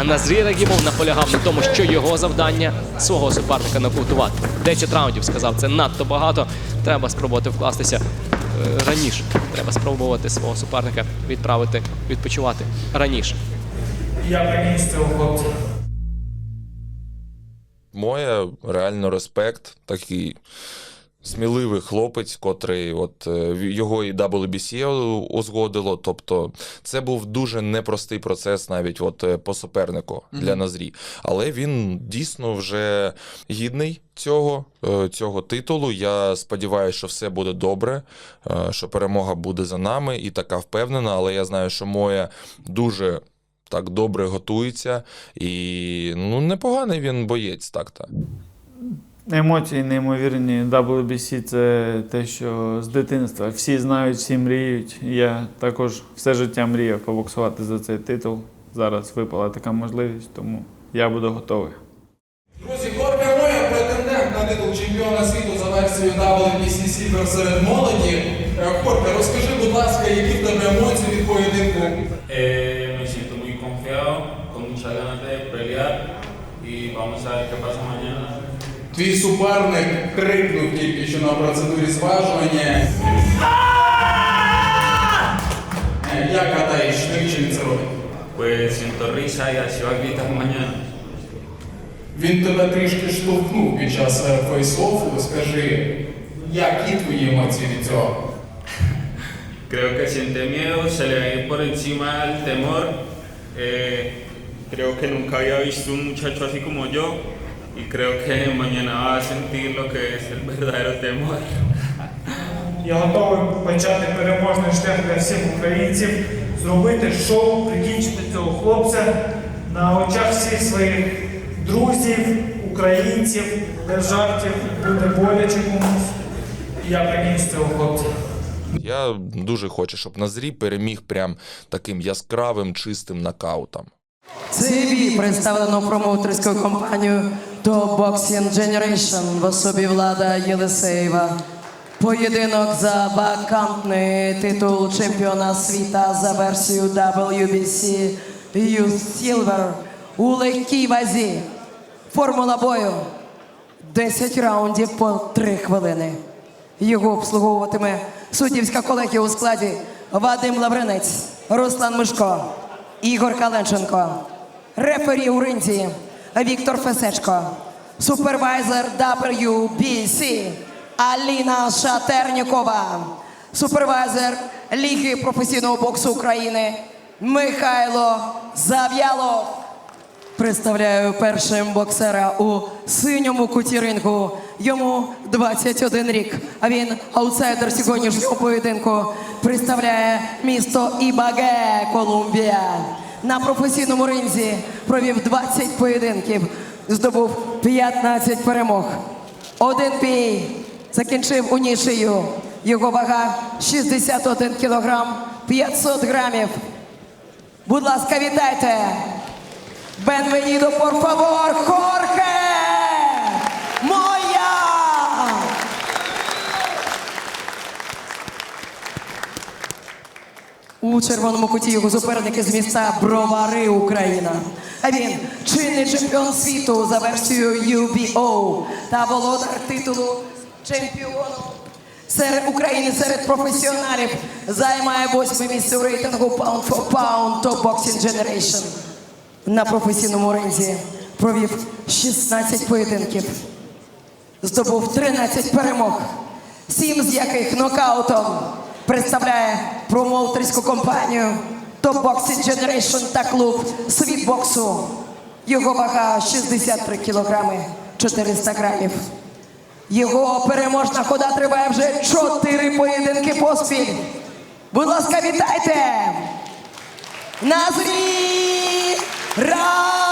А Назрій Рагімов наполягав на тому, що його завдання свого суперника нокаутувати. 10 раундів сказав, це надто багато. Треба спробувати вкластися е, раніше. Треба спробувати свого суперника відправити відпочивати раніше. Я приніс цього хлопця. Моє реально респект, такий сміливий хлопець, котрий от е, його і WBC узгодило. Тобто, це був дуже непростий процес навіть от е, по супернику для Назрі. Але він дійсно вже гідний цього, е, цього титулу. Я сподіваюся, що все буде добре, е, що перемога буде за нами і така впевнена. Але я знаю, що моя дуже. Так добре готується, і ну непоганий він боєць, так так. Емоції неймовірні. WBC це те, що з дитинства. Всі знають, всі мріють. Я також все життя мріяв побоксувати за цей титул. Зараз випала така можливість, тому я буду готовий. Друзі, Горка Моя претендент на титул чемпіона світу за версією WBC Silver серед молоді. Е, розкажи, будь ласка, які в тебе емоції від поєдинку? Твій суперник крикнув тільки що на процедурі зважування. Він це робить? Pues siento risa y así va a gritar mañana. Він тебе трішки штовхнув під час фейс-оффу. Скажи, які твої емоції від цього? Creo que siente miedo, se le ve por encima el temor. Eh, creo que nunca había visto un muchacho así como yo y creo que mañana va a sentir lo que es el verdadero temor. Я готовий почати переможний шлях для всіх українців, зробити шоу, прикінчити цього хлопця на очах всіх своїх друзів, українців, без жартів, буде боляче комусь. І Я приніс цього хлопця. Я дуже хочу, щоб Назрій переміг прям таким яскравим, чистим нокаутом. Бій представлено промоутерською компанією Top Boxing Generation в особі Влада Єлисеєва. Поєдинок за вакантний титул чемпіона світа за версією WBC Youth Silver у легкій вазі. Формула бою 10 раундів по 3 хвилини. Його обслуговуватиме суддівська колегія у складі Вадим Лавринець, Руслан Мишко, Ігор Каленченко, рефері у ринзі Віктор Фесечко, супервайзер WBC Аліна Шатернікова, супервайзер Ліги професійного боксу України Михайло Зав'ялов. Представляю першим боксера у синьому куті рингу. Йому 21 рік. А він аутсайдер сьогоднішнього поєдинку. Представляє місто Ібаге, Колумбія. На професійному ринзі провів 20 поєдинків, здобув 15 перемог. Один бій закінчив у нішею. Його вага 61 кілограм 500 грамів. Будь ласка, вітайте! Бенвенідо, por favor, Jorge! Моя! Червоному куті його суперники з міста Бровари, Україна. А він чинний чемпіон світу за версією UBO та володар титулу чемпіону серед України серед професіоналів займає восьме місце у рейтингу Pound for Pound Top Boxing Generation. На професійному ринзі провів 16 поєдинків, здобув 13 перемог, 7 з яких нокаутом представляє промоутерську компанію Top Boxing Generation та клуб Світ боксу. Його вага 63 кілограми 400 грамів. Його переможна хода триває вже 4 поєдинки поспіль. Будь ласка, вітайте! Назрі Раїмо!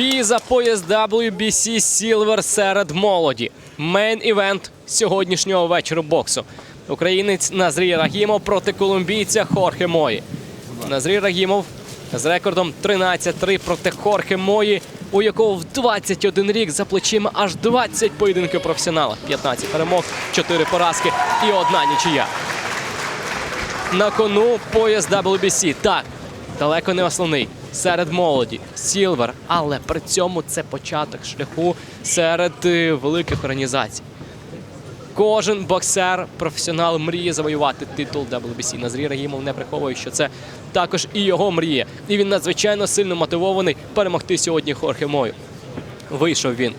Бій за пояс WBC Silver серед молоді. Мейн-івент сьогоднішнього вечора боксу. Українець Назрій Рагімов проти колумбійця Хорхе Мої. Назрій Рагімов з рекордом 13-3 проти Хорхе Мої у якого в 21 рік за плечима аж 20 поєдинків професіонала, 15 перемог, 4 поразки і одна нічия. На кону пояс WBC. Так, далеко не основний. Серед молоді, Сілвер, але при цьому це початок шляху серед е, великих організацій. Кожен боксер, професіонал мріє завоювати титул WBC. Назрій Рагімов не приховує, що це також і його мріє. І він надзвичайно сильно мотивований перемогти сьогодні Хорхе Мою. Вийшов він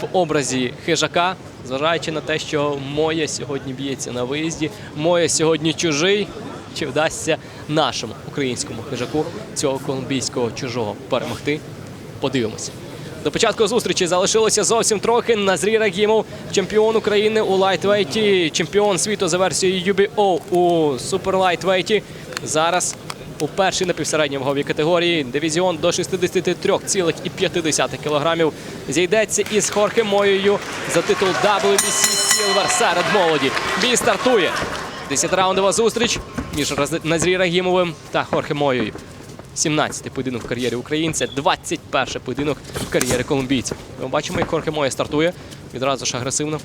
в образі хижака, зважаючи на те, що Моя сьогодні б'ється на виїзді. Моя сьогодні чужий. Чи вдасться нашому українському хижаку цього колумбійського чужого перемогти? Подивимося. До початку зустрічі залишилося зовсім трохи. Назрій Рагімов, чемпіон України у лайтвейті, чемпіон світу за версією UBO у суперлайтвейті. Зараз у першій напівсередній ваговій категорії дивізіон до 63,5 кг зійдеться із Хорхе Моєю за титул WBC Silver серед молоді. Бій стартує. 10-раундова зустріч між Назрі Рагімовим та Хорхе Моєю. 17-й поєдинок в кар'єрі українця, 21-й поєдинок в кар'єрі колумбійця. Ми бачимо, як Хорхе Моє стартує відразу ж агресивно.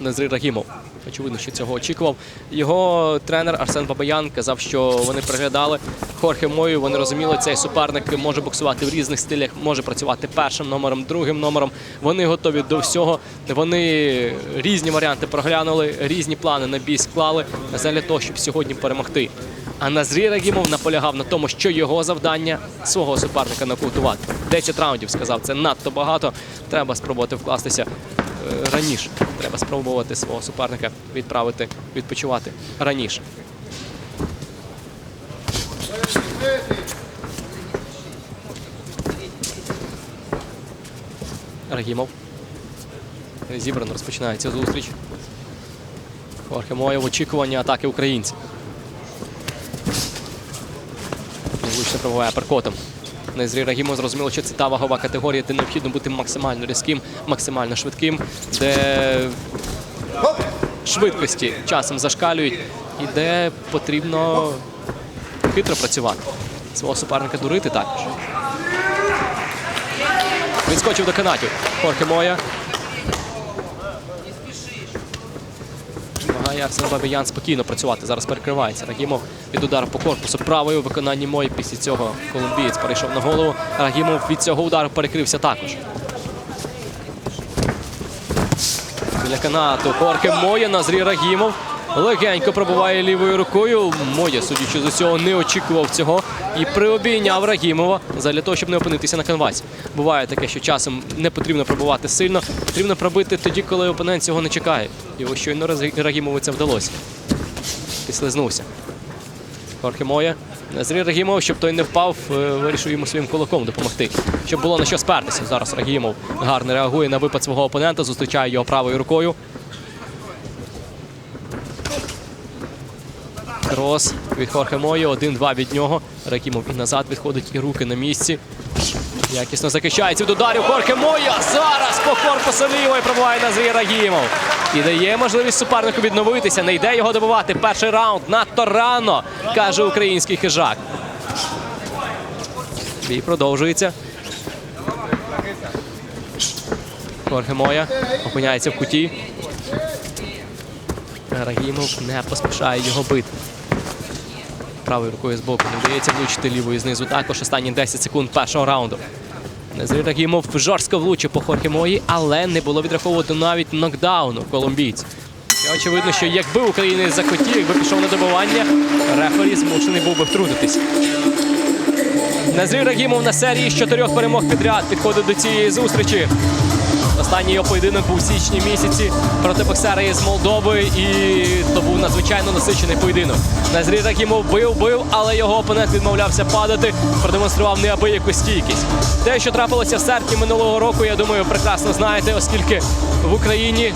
Назрі Рагімов. Очевидно, що цього очікував. Його тренер Арсен Бабаян казав, що вони приглядали Хорхе Мою. Вони розуміли, цей суперник може боксувати в різних стилях, може працювати першим номером, другим номером. Вони готові до всього. Вони різні варіанти проглянули, різні плани на бій склали для того, щоб сьогодні перемогти. А Назрій Рагімов наполягав на тому, що його завдання свого суперника нокаутувати. 10 раундів сказав, це надто багато. Треба спробувати вкластися раніше. Треба спробувати свого суперника відправити відпочивати раніше. Рагімов. Зібрано розпочинається зустріч. Хорхе Моя в очікуванні атаки українців. Влучно пробуває перкотом. Незрі Рагімо зрозуміло, що це та вагова категорія, де необхідно бути максимально різким, максимально швидким, де швидкості часом зашкалюють і де потрібно хитро працювати. Свого суперника дурити також. Відскочив до канатів. Хорхе Моя. Вимагає Арсен Бабіян спокійно працювати. Зараз перекривається. Рагімов від удару по корпусу правою виконанні Мої. Після цього колумбієць перейшов на голову. Рагімов від цього удару перекрився також. Біля канату Хорхе Моє Назрі Рагімов. Легенько пробуває лівою рукою. Моя, судячи з усього, не очікував цього і приобійняв Рагімова для того, щоб не опинитися на канвасі. Буває таке, що часом не потрібно пробувати сильно, потрібно пробити тоді, коли опонент цього не чекає. Ось щойно Рагімову це вдалося. Підслизнувся. Хорхе Моя. Назрі Рагімов, щоб той не впав, е, вирішив йому своїм кулаком допомогти. Щоб було на що спертися. Зараз Рагімов гарно реагує на випад свого опонента, зустрічає його правою рукою. Крос від Хорхе Мої, 1-2 від нього. Ракімов і назад відходить, і руки на місці. Якісно захищається від ударів Хорхе Моя. Зараз по корпусу лівої пробуває Назрій Рагімов. І дає можливість супернику відновитися. Не йде його добивати. Перший раунд надто рано, каже український хижак. Бій продовжується. Хорхе Моя опиняється в куті. Рагімов не поспішає його бити. Правою рукою з боку не вдається влучити лівою знизу. Також останні 10 секунд першого раунду. Незрі Рагімов жорстко влучив по Хорхе Мої, але не було відраховувати навіть нокдауну колумбійця. Очевидно, що якби Українець захотів, якби пішов на добивання, рефері змушений був би втрутитись. Назрій Рагімов на серії з чотирьох перемог підряд підходить до цієї зустрічі. Останній його поєдинок був у січні місяці проти боксера із Молдови, і то був надзвичайно насичений поєдинок. Назрій Рахімов бив, бив, але його опонент відмовлявся падати, продемонстрував неабияку стійкість. Те, що трапилося в серпні минулого року, я думаю, прекрасно знаєте, оскільки в Україні,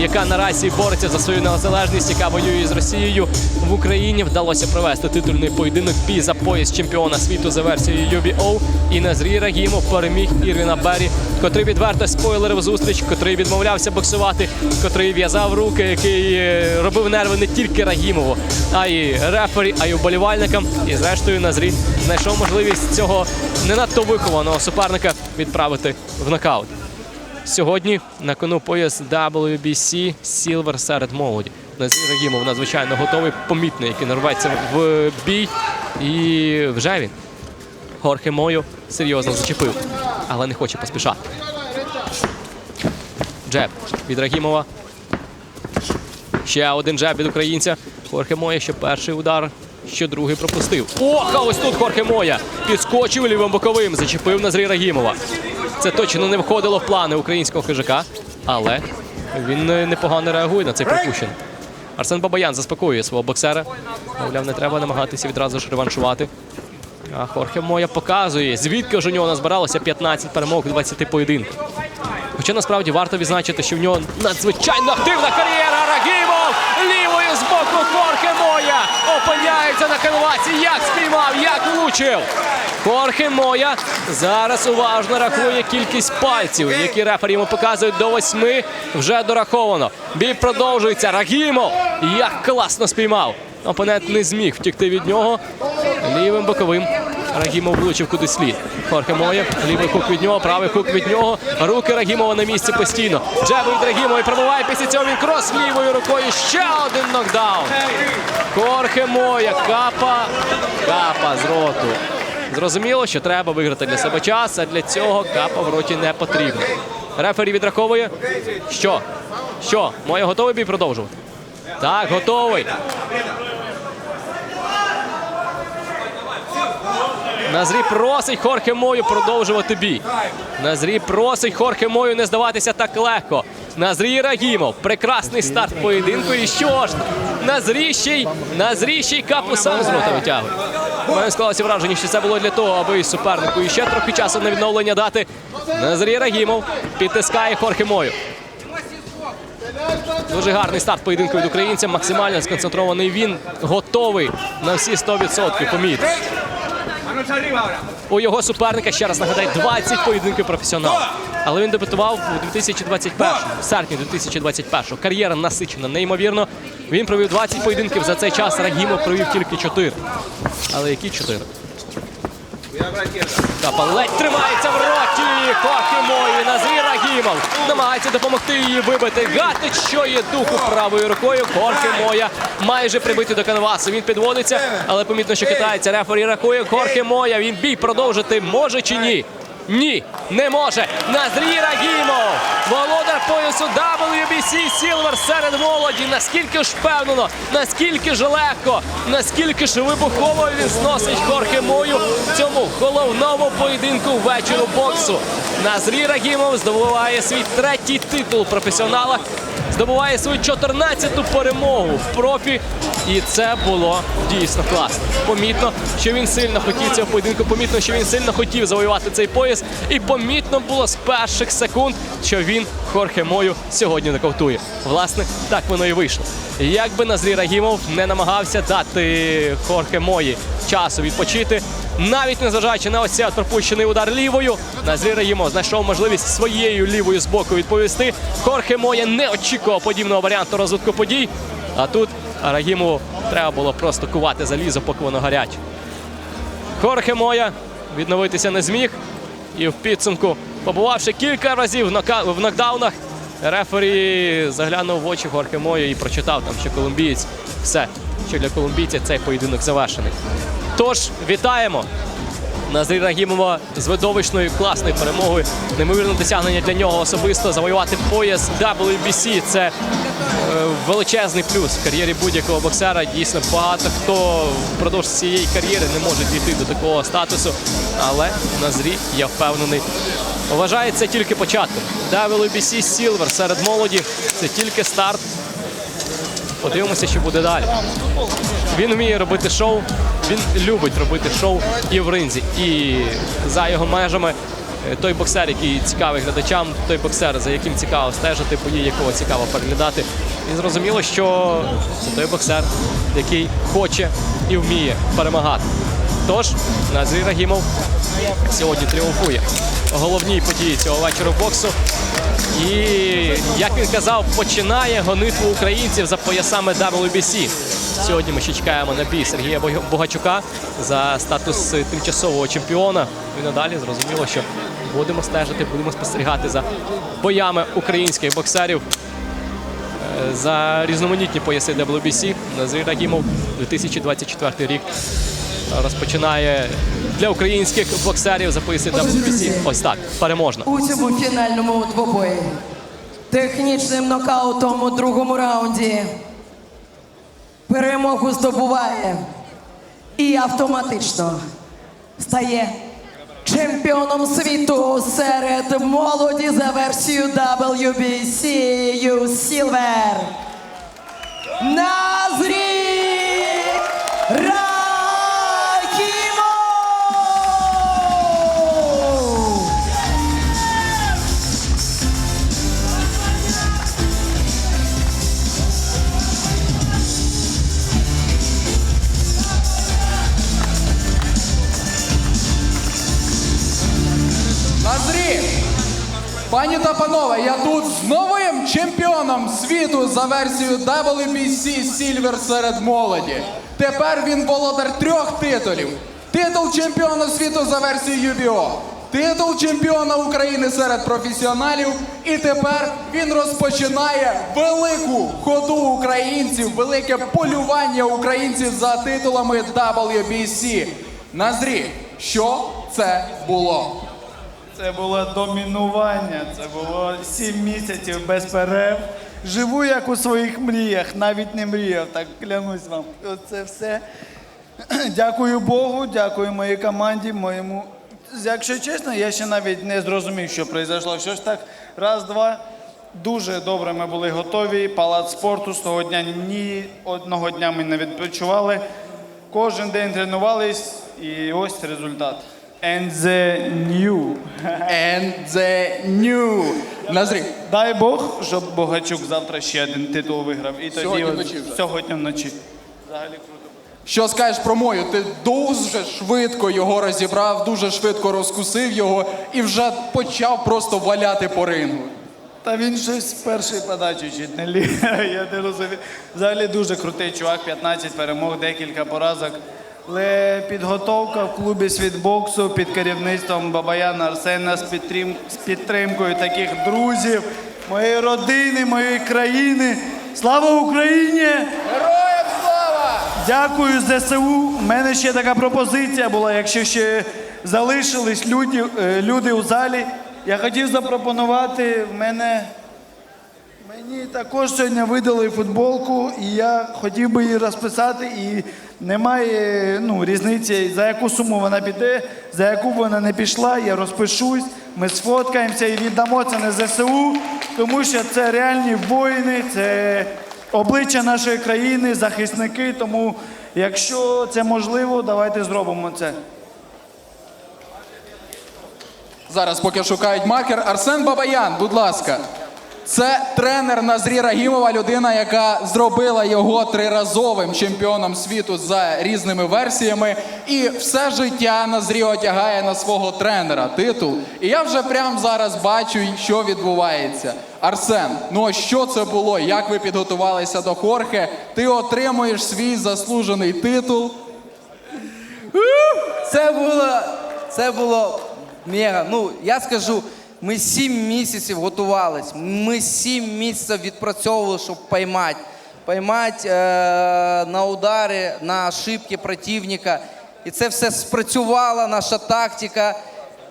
яка наразі бореться за свою незалежність, яка воює з Росією, в Україні вдалося провести титульний поєдинок бій за пояс чемпіона світу за версією UBO. І Назрій Рагімов переміг Ірвіна Беррі, котрий відверто спойлерив зустріч, котрий відмовлявся боксувати, котрий в'язав руки, який е, робив нерви не тільки Рагімову, а й рефері, а й вболівальникам. І зрештою Назрі знайшов можливість цього не надто вихованого суперника відправити в нокаут. Сьогодні на кону пояс WBC Silver серед молоді. Назір Рагімов надзвичайно готовий, помітний, який нарветься в бій. І вже він Хорхе Мою серйозно зачепив, але не хоче поспішати. Джеб від Рагімова. Ще один джеб від українця. Хорхе Моя, що перший удар, що другий пропустив. Ох, а ось тут Хорхе Моя підскочив лівим боковим, зачепив Назрі Рагімова. Це точно не входило в плани українського хижака, але він непогано реагує на цей пропущений. Арсен Бабаян заспокоює свого боксера. Мовляв, не треба намагатися відразу ж реваншувати. А Хорхе Моя показує, звідки ж у нього назбиралося 15 перемог у 20 поєдинках. Хоча насправді варто відзначити, що в нього надзвичайно активна кар'єра. Рагімов лівою з боку Хорхе Моя опиняється на канвасі. Як спіймав, як влучив. Хорхе Моя зараз уважно рахує кількість пальців, які рефері йому показують до восьми. Вже дораховано. Бій продовжується. Рагімов як класно спіймав. Опонент не зміг втікти від нього. Лівим боковим Рагімов влучив куди слід. Хорхе Моє, лівий хук від нього, правий хук від нього. Руки Рагімова на місці постійно. Джеб від Рагімова і пробиває після цього він крос лівою рукою. Ще один нокдаун. Хорхе Моя, капа, капа з роту. Зрозуміло, що треба виграти для себе час, а для цього капа в роті не потрібно. Рефері відраховує. Що? Що? Моє готовий бій продовжувати? Так, готовий. Назрі просить Хорхе Мою продовжувати бій. Назрі просить Хорхе Мою не здаватися так легко. Назрій Рагімов. Прекрасний старт поєдинку. І що ж? Назрій ще й, Назрій ще й капу сам з рота витягує. У мене склалося враження, що це було для того, аби супернику іще трохи часу на відновлення дати. Назрій Рагімов підтискає Хорхе Мою. Дуже гарний старт поєдинку від українця. Максимально сконцентрований він. Готовий на всі 100%. Помітно. У його суперника, ще раз нагадаю, 20 поєдинків професіонал. Але він дебютував у 2021, в серпні 2021. Кар'єра насичена, неймовірно. Він провів 20 поєдинків. За цей час Рагімов провів тільки 4. Але які 4? Капа ледь тримається в роті. Хорхе Мої. Назрі Рагімов намагається допомогти її вибити. Гатить, що є духу правою рукою. Хорхе Моя майже прибитий до канвасу. Він підводиться, але помітно, що китається. Рефері рахує Хорхе Моя. Він бій продовжити може чи ні? Ні, не може. Назрій Рагімов, володар поясу WBC Silver серед молоді. Наскільки ж впевнено, наскільки ж легко, наскільки ж вибухово він зносить Хорхе Мою в цьому головному поєдинку вечору боксу. Назрій Рагімов здобуває свій третій титул професіонала. Здобуває свою 14-ту перемогу в профі, і це було дійсно класно. Помітно, що він сильно хотів цього поєдинку. Помітно, що він сильно хотів завоювати цей пояс. І помітно було з перших секунд, що він Хорхе Мою сьогодні нокаутує. Власне, так воно і вийшло. Як би Назрій Рагімов не намагався дати Хорхе Мої часу відпочити, навіть незважаючи на ось цей пропущений удар лівою, Назрій Рагімов знайшов можливість своєю лівою з боку відповісти. Хорхе Моя не очікував подібного варіанту розвитку подій. А тут Рагімову треба було просто кувати залізо, поки воно гаряче. Хорхе Моя відновитися не зміг. І в підсумку, побувавши кілька разів в нокдаунах, рефері заглянув в очі Хорхе Мою і прочитав там, що колумбієць все, що для колумбійця цей поєдинок завершений. Тож, вітаємо! Назрі Рагімова з видовищною класною перемогою. Неймовірне досягнення для нього особисто завоювати пояс WBC. Це е, величезний плюс в кар'єрі будь-якого боксера. Дійсно, багато хто впродовж цієї кар'єри не може дійти до такого статусу. Але Назрі, я впевнений, вважає це тільки початком. WBC Silver серед молоді це тільки старт. Подивимося, що буде далі. Він вміє робити шоу, він любить робити шоу і в ринзі, і за його межами. Е, Той боксер, який цікавий глядачам, той боксер, за яким цікаво стежити, бої якого цікаво переглядати. І зрозуміло, що це той боксер, який хоче і вміє перемагати. Тож, Назрій Рагімов сьогодні тріумфує у головній події цього вечора боксу. І як він казав, починає гонитву українців за поясами WBC. Сьогодні ми ще чекаємо на бій Сергія Богачука за статус тимчасового чемпіона. І надалі зрозуміло, що будемо стежити, будемо спостерігати за боями українських боксерів е, за різноманітні пояси WBC. Назир Рагімов 2024 рік розпочинає для українських боксерів за пояси WBC. Ось так, переможно. у цьому фінальному двобої. Технічним нокаутом у другому раунді перемогу здобуває і автоматично стає чемпіоном світу серед молоді за версією WBC U Silver. Назрі Назрі! Пані та панове, я тут з новим чемпіоном світу за версією WBC Silver серед молоді. Тепер він володар трьох титулів: титул чемпіона світу за версією UBO, титул чемпіона України серед професіоналів. І тепер він розпочинає велику ходу українців, велике полювання українців за титулами WBC. Назрі, що це було? Це було домінування, це було сім місяців без перерв. Живу як у своїх мріях, навіть не мріяв, так клянусь вам. Оце все. Дякую Богу, дякую моїй команді, моєму. Якщо чесно, я ще навіть не зрозумів, що пройшло. Що ж так, раз, два. Дуже добре ми були готові. Палац спорту з того дня ні одного дня ми не відпочивали. Кожен день тренувались, і ось результат. And the new. And the new. Назрі, Дай Бог, щоб Богачук завтра ще один титул виграв. І тоді Сьогодні от- вночі вже. сьогодні вночі. що скажеш про мою? Ти дуже швидко його розібрав, дуже швидко розкусив його і вже почав просто валяти по рингу. Та він щось з першої подачі чуть не ліг. Я не розумію. Взагалі дуже крутий чувак, 15 перемог, декілька поразок. Але підготовка в клубі світбоксу під керівництвом Бабаяна Арсена з, підтрим... з підтримкою таких друзів, моєї родини, моєї країни. Слава Україні! Героям слава! Дякую ЗСУ. У мене ще така пропозиція була, якщо ще залишились люди, е, люди у залі. Я хотів запропонувати в мене. Мені також сьогодні видали футболку, і я хотів би її розписати. І немає ну, різниці, за яку суму вона піде, за яку вона не пішла. Я розпишусь, ми сфоткаємося і віддамо це на ЗСУ, тому що це реальні воїни, це обличчя нашої країни, захисники. Тому, якщо це можливо, давайте зробимо це. Зараз поки шукають маркер. Арсен Бабаян, будь ласка. Це тренер Назрі Рагімова, людина, яка зробила його триразовим чемпіоном світу за різними версіями. І все життя Назрі одягає на свого тренера титул. І я вже прямо зараз бачу, що відбувається. Арсен, ну а що це було? Як ви підготувалися до Хорхе? Ти отримуєш свій заслужений титул. Це було, це було мега. Ну, я скажу, ми сім місяців готувались. Ми сім місяців відпрацьовували, щоб поймати. Поймати е, на удари, на ошибки противника. І це все спрацювала наша тактика.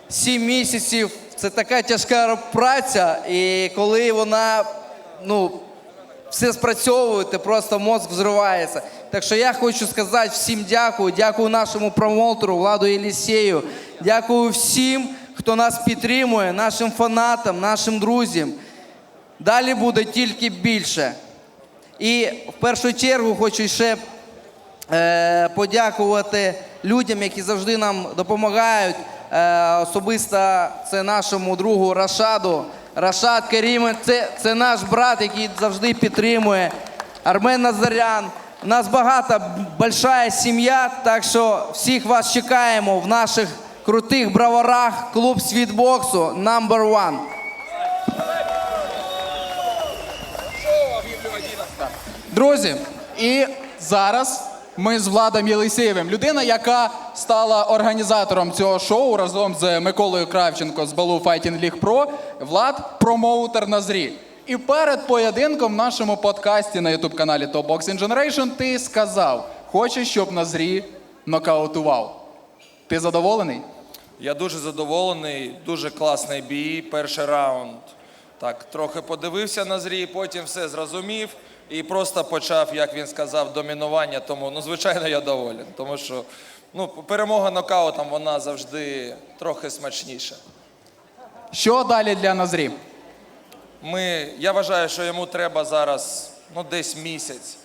Сім місяців це така тяжка праця, і коли вона ну, все спрацьовує, ти просто мозк взривається. Так що я хочу сказати всім дякую. Дякую нашому промоутеру Владу Єлісєю. Дякую всім, хто нас підтримує, нашим фанатам, нашим друзям. Далі буде тільки більше. І в першу чергу хочу ще е, подякувати людям, які завжди нам допомагають. Е, особисто це нашому другу Рашаду. Рашад Керіме, це, це наш брат, який завжди підтримує. Армен Назарян. У нас багата, большая сім'я, так що всіх вас чекаємо в наших крутих браварах клуб світбоксу number one. Друзі, і зараз ми з Владом Єлисєєвим, людина, яка стала організатором цього шоу разом з Миколою Кравченко з Балу Fighting League Pro, Влад промоутер на зрі. І перед поєдинком в нашому подкасті на youtube каналі Top Boxing Generation ти сказав, хочеш, щоб Назрі нокаутував. Ти задоволений? Я дуже задоволений, дуже класний бій. Перший раунд. Так, трохи подивився на зрій, потім все зрозумів і просто почав, як він сказав, домінування. Тому, ну, звичайно, я доволен. Тому що ну, перемога нокаутом вона завжди трохи смачніша. Що далі для Назрі? Ми, я вважаю, що йому треба зараз ну, десь місяць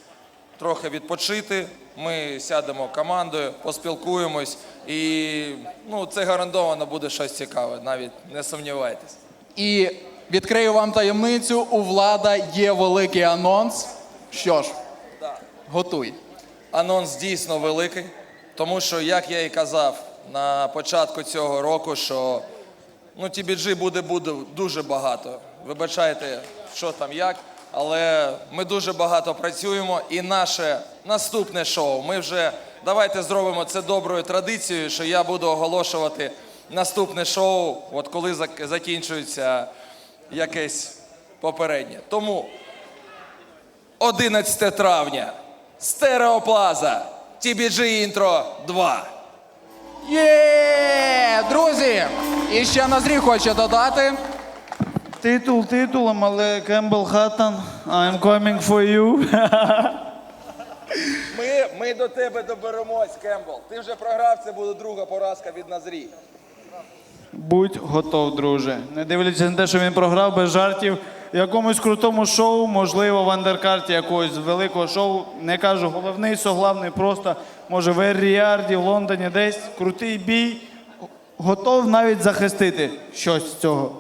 трохи відпочити. Ми сядемо командою, поспілкуємось, і ну, це гарантовано буде щось цікаве, навіть не сумнівайтесь. І відкрию вам таємницю, у влада є великий анонс. Що ж, готуй. Анонс дійсно великий, тому що, як я і казав на початку цього року, що ну, TBG буде, буде дуже багато. Вибачайте, що там як, але ми дуже багато працюємо. І наше наступне шоу. Ми вже давайте зробимо це доброю традицією, що я буду оголошувати наступне шоу, от коли закінчується якесь попереднє. Тому 11 травня. Стереоплаза. TBG інтро 2. Є! Друзі! І ще Назрі хоче додати. Титул титулом, але Кембл Хаттон, I'm coming for you. Ми, ми до тебе доберемось, Кембл. Ти вже програв, це буде друга поразка від Назрі. Будь готов, друже. Не дивлячись на те, що він програв без жартів. В якомусь крутому шоу, можливо, в андеркарті якогось великого шоу. Не кажу, головний, соглавний, просто може в Ер-Ріарді, в Лондоні десь крутий бій. Готов навіть захистити щось з цього.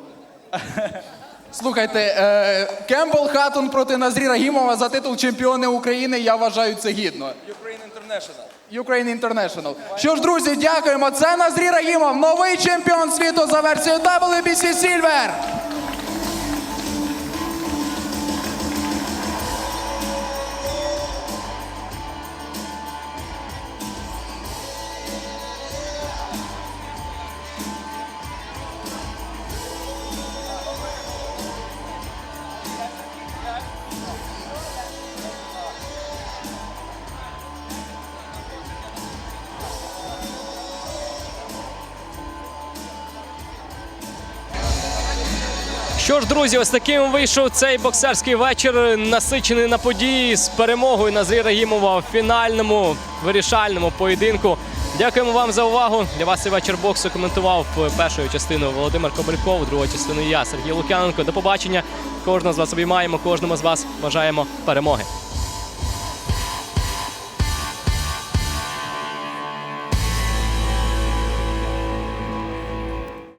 Слухайте, е, Кембл Хаттон проти Назрі Рагімова за титул чемпіона України. Я вважаю це гідно. Ukraine International. Ukraine International. Що ж, друзі, дякуємо. Це Назрі Рагімов, новий чемпіон світу за версією WBC Silver. Що ж, друзі, ось таким вийшов цей боксерський вечір, насичений на події з перемогою Назира Рагімова в фінальному вирішальному поєдинку. Дякуємо вам за увагу. Для вас цей вечір боксу коментував першою частиною Володимир Кобальков, другою частиною я, Сергій Лук'яненко. До побачення. Кожного з вас обіймаємо, кожному з вас бажаємо перемоги.